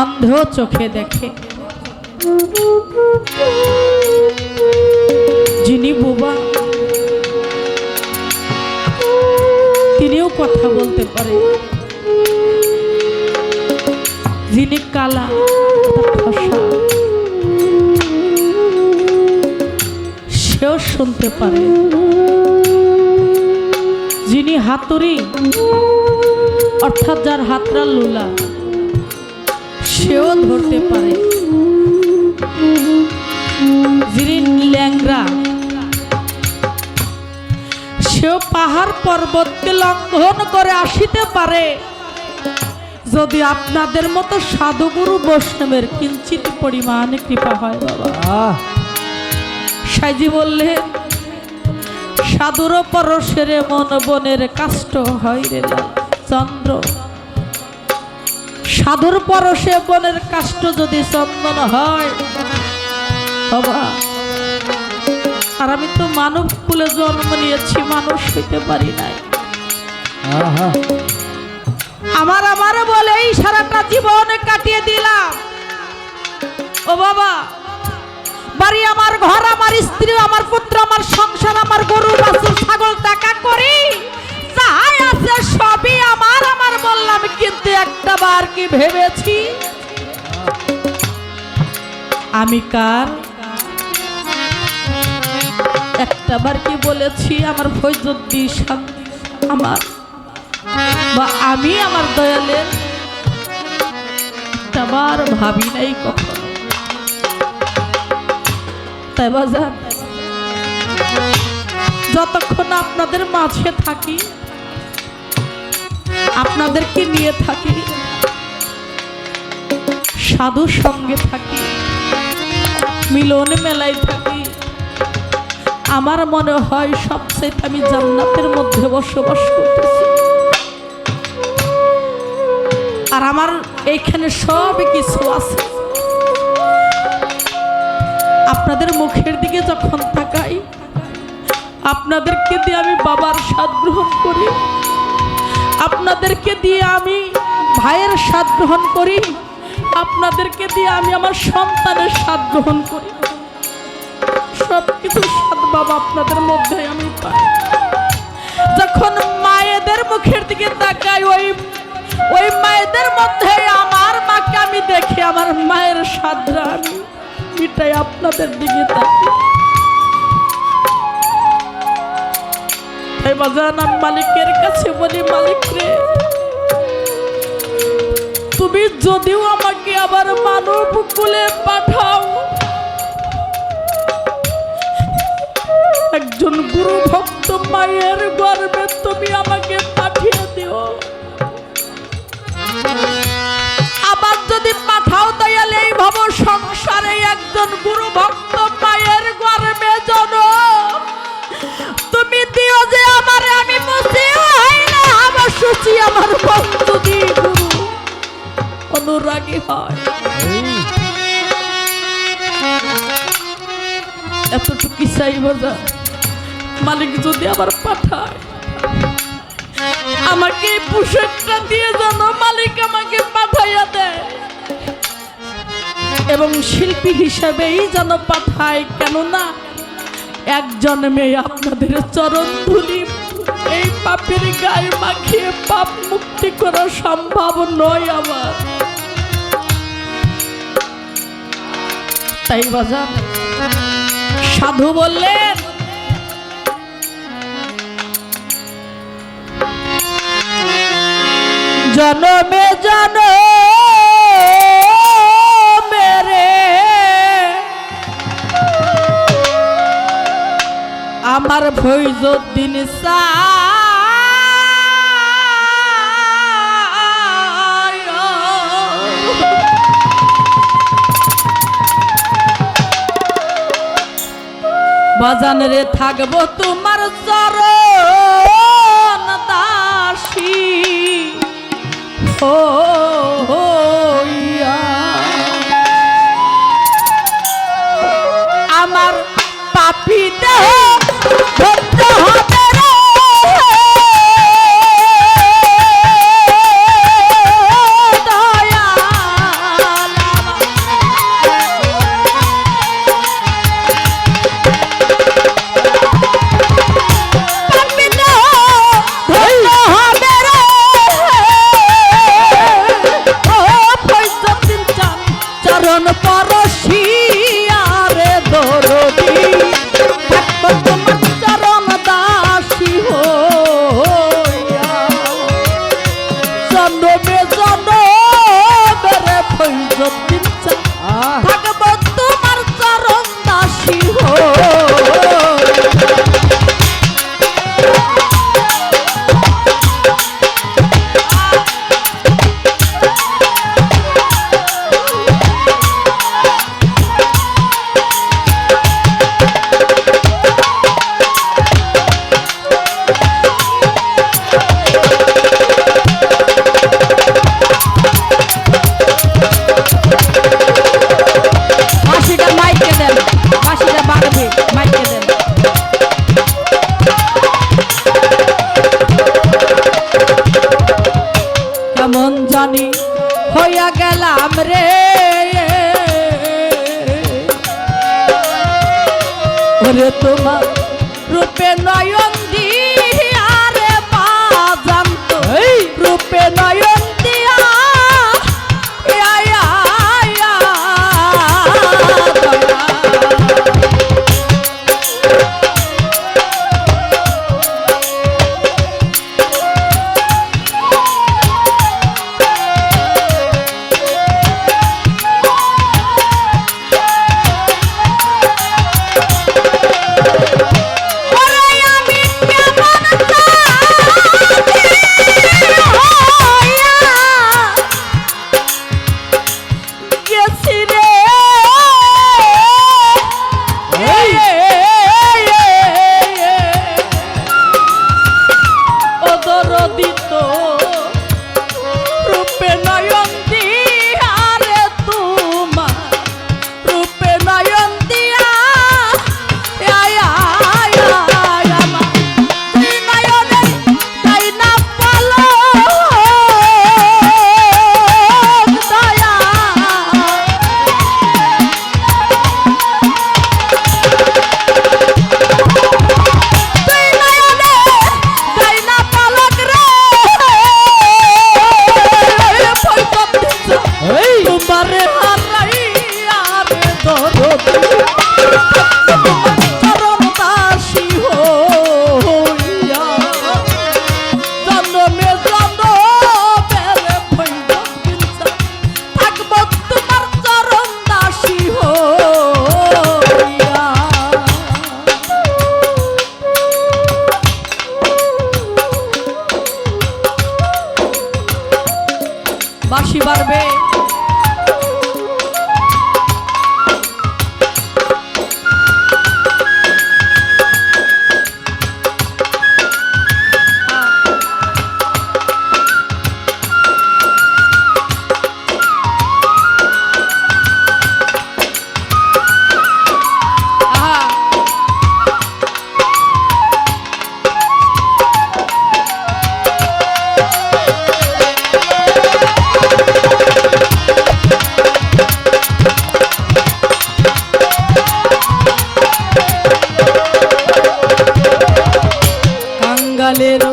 অন্ধ চোখে দেখে। যিনি বুবা, তিনিও কথা বলতে পারে। যিনি কালা সেও শুনতে পারে। যিনি হাতুড়ি, অর্থাৎ যার হাতরা লুলা। সেও ধরতে পারে। ল্যাংরা সেও পাহাড় পর্বতকে লঙ্ঘন করে আসিতে পারে। যদি আপনাদের মতো সাধুগুরু বৈষ্ণবের কিঞ্চিত পরিমাণে কৃপা হয় বাবা। সাইজি বললেন সাধুর পরশের মন বনের কাষ্ট হয় রে চন্দ্র। সাধুর পরশে বনের কাষ্ট যদি চন্দন হয় বাবা। আর আমি তো মানব কুলে জন্ম নিয়েছি মানুষ হইতে পারি নাই। আমার আমার বলেই সারাটা জীবন কাটিয়ে দিলাম। ও বাবা বাড়ি আমার ঘর আমার স্ত্রী আমার পুত্র আমার ভেবেছি আমি কার? একটা বার কি বলেছি, আমার ফৈজুদ্দি আমার বা আমি আমার দয়ালের? একটাবার ভাবি নাই কখনো। তাই বাজার যতক্ষণ আপনাদের মাঝে থাকি, আপনাদেরকে নিয়ে থাকি সাধুর সঙ্গে থাকি, মিলন মেলায় থাকি। আমার মনে হয় সবচেয়ে আমি জান্নাতের মধ্যে বসবাস করতেছি। আর আমার এইখানে সব কিছু আছে। আপনাদের মুখের দিকে যখন তাকাই, আপনাদেরকে দিয়ে আমি বাবার স্বাদ গ্রহণ করি। আপনাদেরকে দিয়ে আমি ভাইয়ের স্বাদ গ্রহণ করি। আপনাদেরকে দিয়ে আমি আমার সন্তানের স্বাদ গ্রহণ করি। সব কিছু স্বাদ বাবা আপনাদের মধ্যে আমি পাই। যখন মায়েদের মুখের দিকে তাকাই, ওই ওই মায়েদের মধ্যে আমার মাকে আমি দেখি, আমার মায়ের সাদরা আমি মিটাই আপনাদের দিকে তাকি তাই বাজান মালিকের কাছে বলি, মালিক রে তুমি যদিও আমাকে আবার মানব কুলে পাঠাও। একজন গুরু ভক্ত মায়ের গর্বে তুমি আমাকে পাঠিয়ে দিও। হয়। এতটুকু চাই বাজা মালিক যদি আবার পাঠায়, আমাকে পোশাকটা দিয়ে যেন মালিক আমাকে পাঠাইয়া দেয়। এবং শিল্পী হিসাবেই যেন পাঠায়, কেননা একজন মেয়ে আপনাদের চরণ ধুলি, এই পাপের গায়ে মাখিয়ে পাপ মুক্তি করা সম্ভব নয় আমার। তাই বাজান। সাধু বললেন জনমে জন মেরে আমার ভৈজুদ্দিন সায় বাজান রে থাকব তোমার চরণ দাসী। ও মাইকে দেন বাসিটা বাড়বে মাইকে দেন বললাম বলে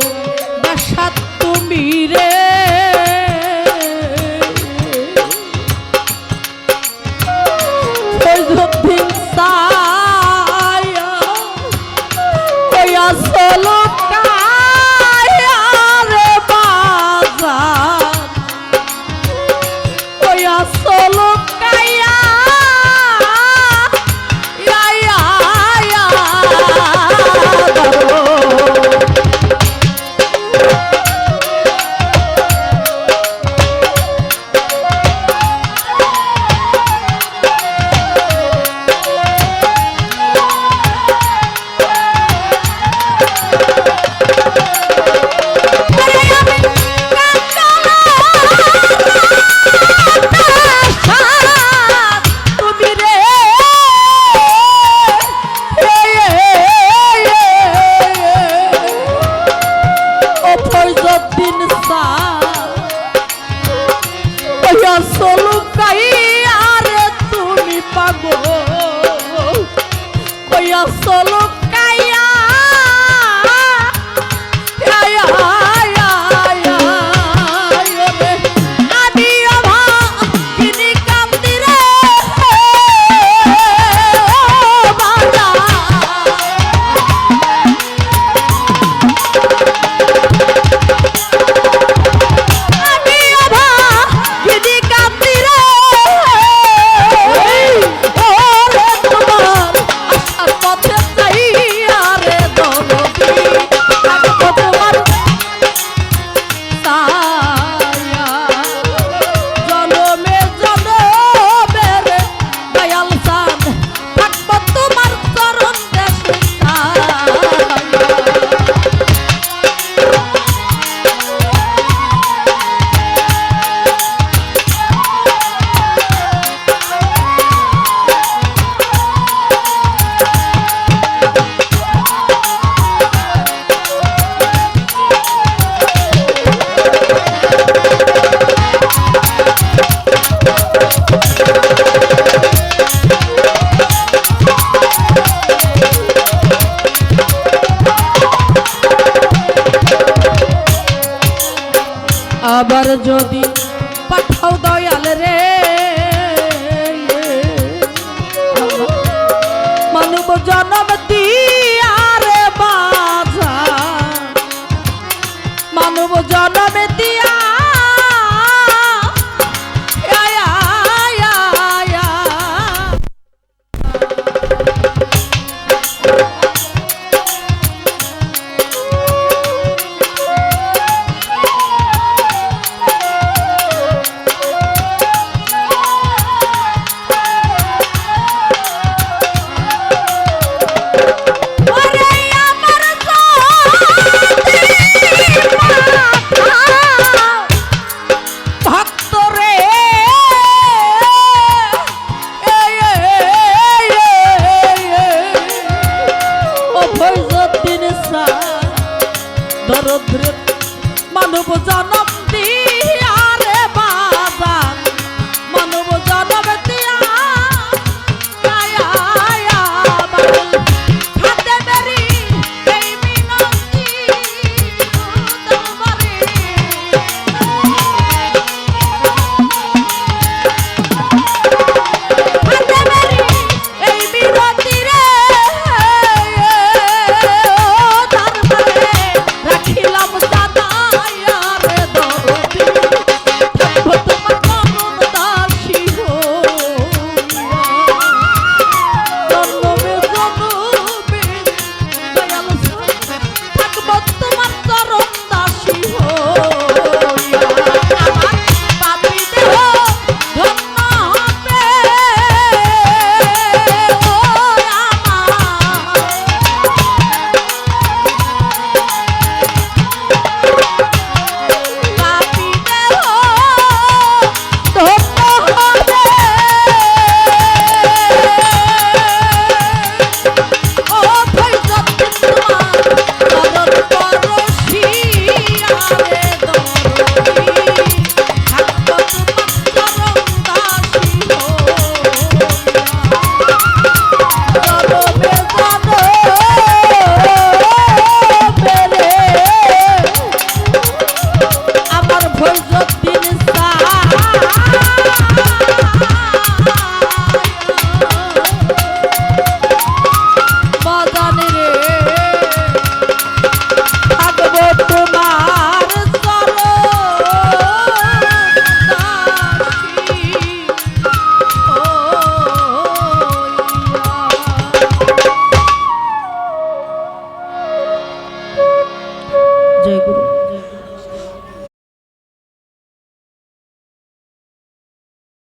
যদি